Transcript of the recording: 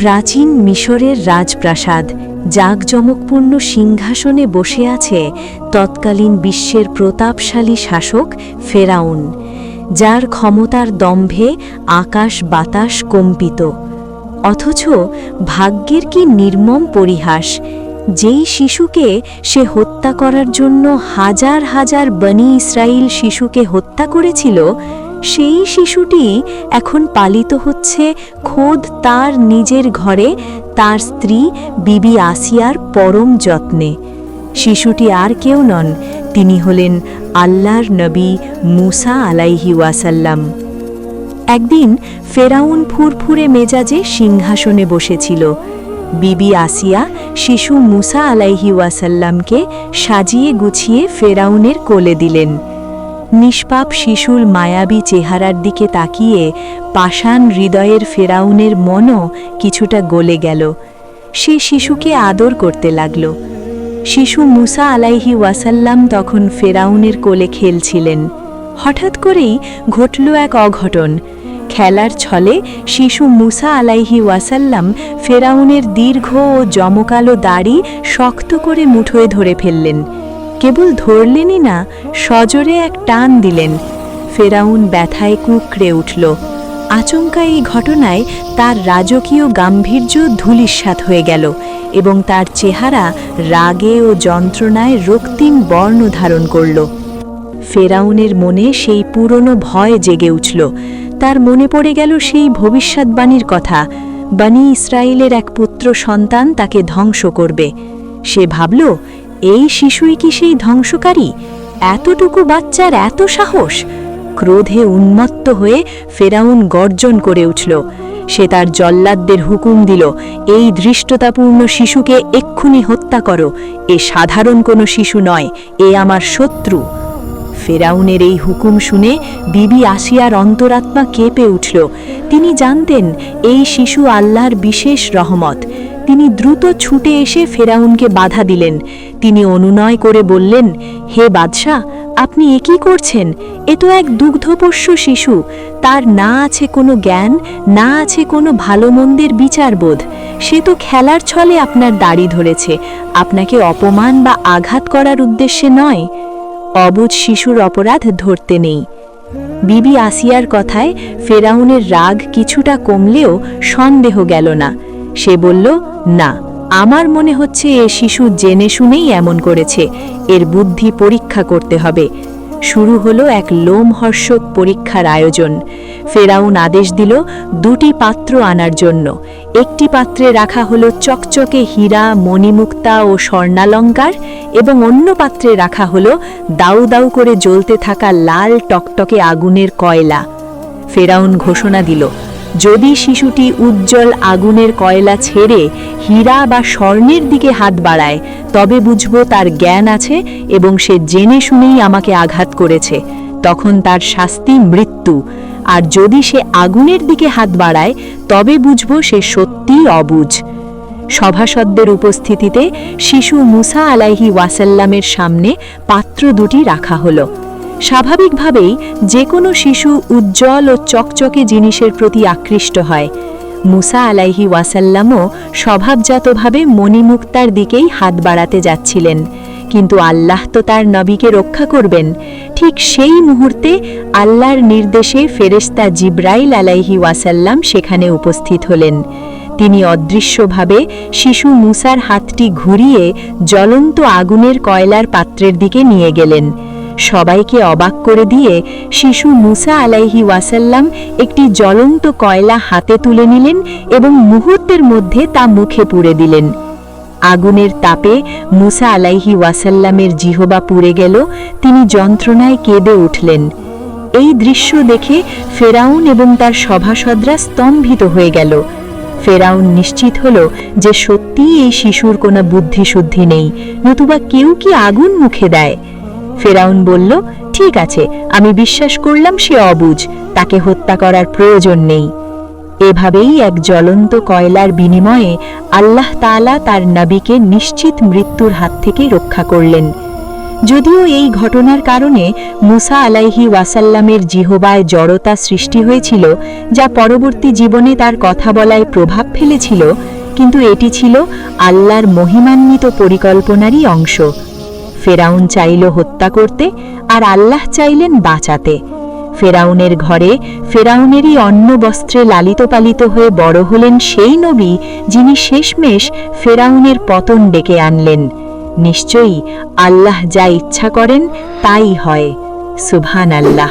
প্রাচীন মিশরের রাজপ্রাসাদ, জাঁকজমকপূর্ণ সিংহাসনে বসে আছে তৎকালীন বিশ্বের প্রতাপশালী শাসক ফেরাউন, যার ক্ষমতার দম্ভে আকাশ বাতাস কম্পিত। অথচ ভাগ্যের কি নির্মম পরিহাস, যেই শিশুকে সে হত্যা করার জন্য হাজার হাজার বনি ইসরায়েল শিশুকে হত্যা করেছিল সেই শিশুটি এখন পালিত হচ্ছে খোদ তার নিজের ঘরে, তার স্ত্রী বিবি আসিয়ার পরম যত্নে। শিশুটি আর কেউ নন, তিনি হলেন আল্লাহর নবী মুসা আলাইহি ওয়াসাল্লাম। একদিন ফেরাউন ফুরফুরে মেজাজে সিংহাসনে বসেছিল। বিবি আসিয়া শিশু মুসা আলাইহি ওয়াসাল্লামকে সাজিয়ে গুছিয়ে ফেরাউনের কোলে দিলেন। নিষ্পাপ শিশুর মায়াবী চেহারার দিকে তাকিয়ে পাষাণ হৃদয়ের ফেরাউনের মনও কিছুটা গলে গেল। সে শিশুকে আদর করতে লাগল। শিশু মুসা আলাইহি ওয়াসাল্লাম তখন ফেরাউনের কোলে খেলছিলেন। হঠাৎ করেই ঘটল এক অঘটন। খেলার ছলে শিশু মুসা আলাইহি ওয়াসাল্লাম ফেরাউনের দীর্ঘ ও জমকালো দাড়ি শক্ত করে মুঠোয় ধরে ফেললেন। কেবল ধরলেনই না, সজোরে এক টান দিলেন। ফেরাউন ব্যথায় কুকড়ে উঠল। আচমকা এই ঘটনায় তার রাজকীয় গাম্ভীর্য ধূলিস্বাত হয়ে গেল এবং তার চেহারা রাগে ও যন্ত্রণায় রক্তিম বর্ণ ধারণ করল। ফেরাউনের মনে সেই পুরনো ভয় জেগে উঠল। তার মনে পড়ে গেল সেই ভবিষ্যৎবাণীর কথা, বানি ইসরায়েলের এক পুত্র সন্তান তাকে ধ্বংস করবে। সে ভাবল এই শিশুই কি সেই ধ্বংসকারী? এতটুকু বাচ্চার এত সাহস? ক্রোধে উন্মত্ত হয়ে ফেরাউন গর্জন করে উঠল। সে তার জল্লাদদের হুকুম দিল, এই ধৃষ্টতাপূর্ণ শিশুকে এক্ষুনি হত্যা করো। এ সাধারণ কোনো শিশু নয়, এ আমার শত্রু। ফেরাউনের এই হুকুম শুনে বিবি আসিয়ার অন্তরাত্মা কেঁপে উঠল। তিনি জানতেন, এই শিশু আল্লাহর বিশেষ রহমত। তিনি দ্রুত ছুটে এসে ফেরাউনকে বাধা দিলেন। তিনি অনুনয় করে বললেন, হে বাদশাহ, আপনি এ কি করছেন? এ তো এক দুগ্ধপোষ্য শিশু। তার না আছে কোনো জ্ঞান, না আছে কোনো ভালো মন্দের বিচারবোধ। সে তো খেলার ছলে আপনার দাড়ি ধরেছে। আপনাকে অপমান বা আঘাত করার উদ্দেশ্যে নয়। অবুজ শিশুর অপরাধ ধরতে নেই। বিবি আসিয়ার কথায় ফেরাউনের রাগ কিছুটা কমলেও সন্দেহ গেল না। সে বলল, না, আমার মনে হচ্ছে এ শিশু জেনে শুনেই এমন করেছে। এর বুদ্ধি পরীক্ষা করতে হবে। শুরু হলো এক লোমহর্ষক পরীক্ষার আয়োজন। ফেরাউন আদেশ দিল দুটি পাত্র আনার জন্য। একটি পাত্রে রাখা হলো চকচকে হীরা, মণিমুক্তা ও স্বর্ণালঙ্কার এবং অন্য পাত্রে রাখা হলো দাউ দাউ করে জ্বলতে থাকা লাল টকটকে আগুনের কয়লা। ফেরাউন ঘোষণা দিল যদি শিশুটি উজ্জ্বল আগুনের কয়লা ছেড়ে হীরা বা স্বর্ণের দিকে হাত বাড়ায়, তবে বুঝব তার জ্ঞান আছে এবং সে জেনে শুনেই আমাকে আঘাত করেছে। তখন তার শাস্তি মৃত্যু। আর যদি সে আগুনের দিকে হাত বাড়ায়, তবে বুঝব সে সত্যিই অবুঝ। সভাসদদের উপস্থিতিতে শিশু মুসা আলাইহি ওয়াসাল্লামের সামনে পাত্র দুটি রাখা হলো। স্বাভাবিকভাবেই যে কোনো শিশু উজ্জ্বল ও চকচকে জিনিসের প্রতি আকৃষ্ট হয়। মুসা আলাইহি ওয়াসাল্লামও স্বভাবজাতভাবে মণিমুক্তার দিকেই হাত বাড়াতে যাচ্ছিলেন। কিন্তু আল্লাহ তো তার নবীকে রক্ষা করবেন। ঠিক সেই মুহূর্তে আল্লাহর নির্দেশে ফেরেস্তা জিব্রাইল আলাইহি ওয়াসাল্লাম সেখানে উপস্থিত হলেন। তিনি অদৃশ্যভাবে শিশু মুসার হাতটি ঘুরিয়ে জ্বলন্ত আগুনের কয়লার পাত্রের দিকে নিয়ে গেলেন। সবাইকে অবাক করে দিয়ে শিশু মুসা আলাইহি ওয়াসাল্লাম একটি জ্বলন্ত কয়লা হাতে তুলে নিলেন এবং মুহূর্তের মধ্যে তা মুখে পুড়ে দিলেন। আগুনের তাপে মুসা আলাইহি ওয়াসাল্লামের জিহবা পুড়ে গেল, তিনি যন্ত্রণায় কেঁদে উঠলেন। এই দৃশ্য দেখে ফেরাউন এবং তার সভাসদরা স্তম্ভিত হয়ে গেল। ফেরাউন নিশ্চিত হল যে সত্যিই এই শিশুর কোনো বুদ্ধিশুদ্ধি নেই, নতুবা কেউ কি আগুন মুখে দেয়। ফেরাউন বলল, ঠিক আছে, আমি বিশ্বাস করলাম সে অবুঝ তাকে হত্যা করার প্রয়োজন নেই। এভাবেই এক জ্বলন্ত কয়লার বিনিময়ে আল্লাহ তাআলা তার নবীকে নিশ্চিত মৃত্যুর হাত থেকে রক্ষা করলেন। যদিও এই ঘটনার কারণে মুসা আলাইহি ওয়াসাল্লামের জিহবায় জড়তা সৃষ্টি হয়েছিল, যা পরবর্তী জীবনে তার কথা বলায় প্রভাব ফেলেছিল, কিন্তু এটি ছিল আল্লাহর মহিমান্বিত পরিকল্পনারই অংশ। ফেরাউন চাইল হত্যা করতে আর আল্লাহ চাইলেন বাঁচাতে। ফেরাউনের ঘরে ফেরাউনেরই অন্ন বস্ত্রে লালিত পালিত হয়ে বড় হলেন সেই নবী যিনি শেষমেশ ফেরাউনের পতন ডেকে আনলেন। নিশ্চয়ই আল্লাহ যা ইচ্ছা করেন তাই হয়। সুভান আল্লাহ